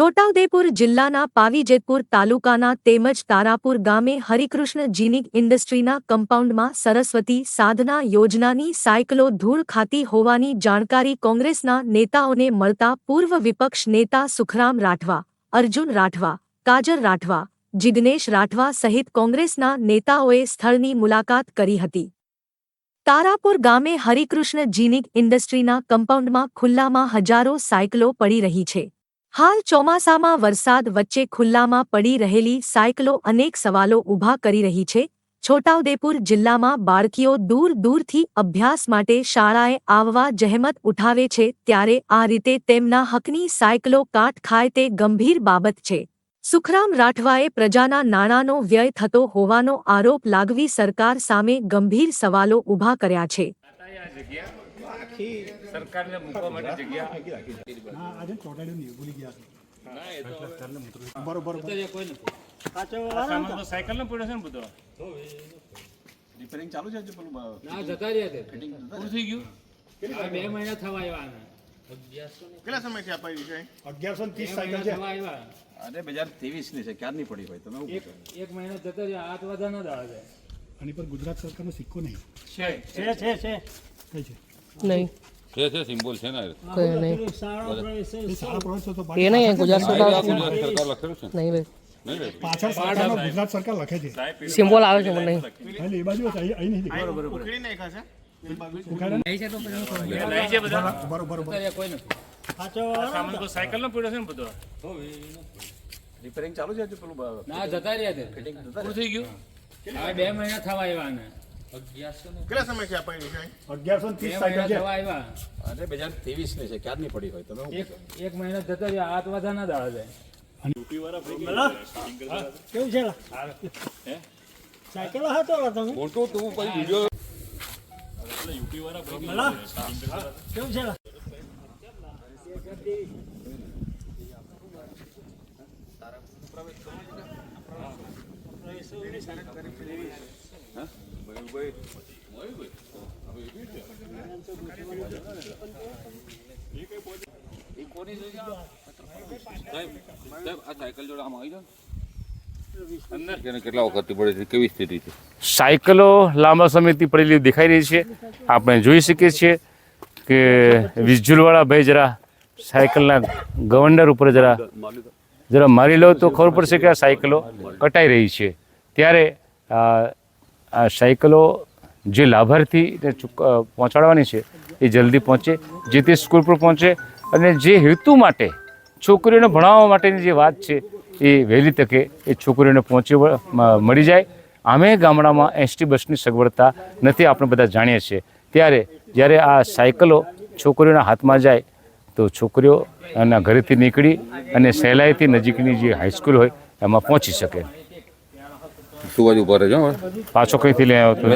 છોટાઉદેપુર જિલ્લાના પાવીજેતપુર તાલુકાના તેમજ તારાપુર ગામે હરિકૃષ્ણ જીનિક ઇન્ડસ્ટ્રીના કમ્પાઉન્ડમાં સરસ્વતી સાધના યોજનાની સાયકલો ધૂળ ખાતી હોવાની જાણકારી કોંગ્રેસના નેતાઓને મળતા પૂર્વ વિપક્ષ નેતા સુખરામ રાઠવા, અર્જુન રાઠવા કાજર રાઠવા, જિગ્નેશ રાઠવા સહિત કોંગ્રેસના નેતાઓએ સ્થળની મુલાકાત કરી હતી. તારાપુર ગામે હરિકૃષ્ણ જીનિક ઇન્ડસ્ટ્રીના કમ્પાઉન્ડમાં ખુલ્લામાં હજારો સાયકલો પડી રહી છે. હાલ ચોમાસામાં વરસાદ વચ્ચે ખુલ્લામાં પડી રહેલી સાયકલો અનેક સવાલો ઊભા કરી રહી છે. છોટાઉદેપુર જિલ્લામાં બાળકીઓ દૂર દૂરથી અભ્યાસ માટે શાળાએ આવવા જહેમત ઉઠાવે છે ત્યારે આ રીતે તેમના હકની સાયકલો કાટ ખાય તે ગંભીર બાબત છે. સુખરામ રાઠવાએ પ્રજાના નાણાંનો વ્યય થતો હોવાનો આરોપ લાગવી સરકાર સામે ગંભીર સવાલો ઊભા કર્યા છે. આ સરકારને મૂકવા માટે જગ્યા. ના આજે ચોટાડ્યું નહીં ભૂલી ગયા છે. બરોબર સાયકલ ને પડ્યો છે ને બધો. રિપેરિંગ ચાલુ છે પેલું ના જતા રહ્યા તે પૂરું થઈ ગયું? બે મહિના થવા આવ્યા કેટલા સમયથી અપાઈ છે અગિયારસો ત્રીસ સાયકલ છે. અરે બે હજાર ત્રેવીસની છે ક્યારની પડી હોય તમે એક પૂછો? એક મહિનો જતો રહ્યો હાથ વધા ના દાડે આની પર ગુજરાત સરકારનો સિક્કો નહીં. છે. છે છે છે. કઈ છે? નહીં. છે છે સિમ્બોલ છે ને. કોઈ નહીં. એ નહીં ગુજરાત સરકાર ગુજરાત સરકાર લખેલું છે. નહીં ભાઈ. પાછળ સરકારનો ગુજરાત સરકાર લખે છે. સિમ્બોલ આવે છે મને. નહીં એ બાજુ અહીં અહીં નહીં ઉખડી? નાખ્યા છે. લઈ છે બધા? બરોબર બરોબર કોઈ નથી. આ સામાન તો સાયકલ પડ્યો છે ને બધો. રિપેરિંગ ચાલુ છે પેલું ના જતા રહ્યા તે. થઈ ગયું. આ બે મહિના થવા આવ્યા કેટલા સમયથી અપાઈ છે અગિયારસો ત્રીસ સાયકલ છે. થવા બે હજાર ત્રેવીસની છે ક્યારની પડી હોય? તમે એક પૂછો એક મહિનો હાથ વધા ના દાડે કેવું છે? સાયકલ હતો તમે? ફોટો તું પછી વીડિયો કેવું છે? સાહેબ આ સાયકલ લાંબા સમયથી પડેલી દેખાઈ રહી છે. આપણે જોઈ શકીએ છીએ કે વિઝ્યુઅલવાળા ભાઈ જરા સાયકલના ગવર્નર ઉપર જરા જરા મારી લો તો ખબર પડશે કે આ સાયકલો કટાઈ રહી છે. ત્યારે આ સાયકલો જે લાભાર્થીને પહોંચાડવાની છે, એ જલ્દી પહોંચે, જે તે સ્કૂલ પર પહોંચે અને જે હેતુ માટે છોકરીઓને ભણાવવા માટેની જે વાત છે, એ વહેલી તકે એ છોકરીઓને પહોંચી મળી જાય. આમે ગામડામાં એસટી બસની સગવડતા નથી, આપણે બધા જાણીએ છીએ. ત્યારે જ્યારે આ સાયકલો છોકરીઓના હાથમાં જાય, તો છોકરીઓ એના ઘરેથી નીકળી અને સહેલાઈથી નજીકની જે હાઈસ્કૂલ હોય, એમાં પહોંચી શકે. તું બાજુ ઊભા રહેજો પાછો કઈથી લઈ આવ્યો તો?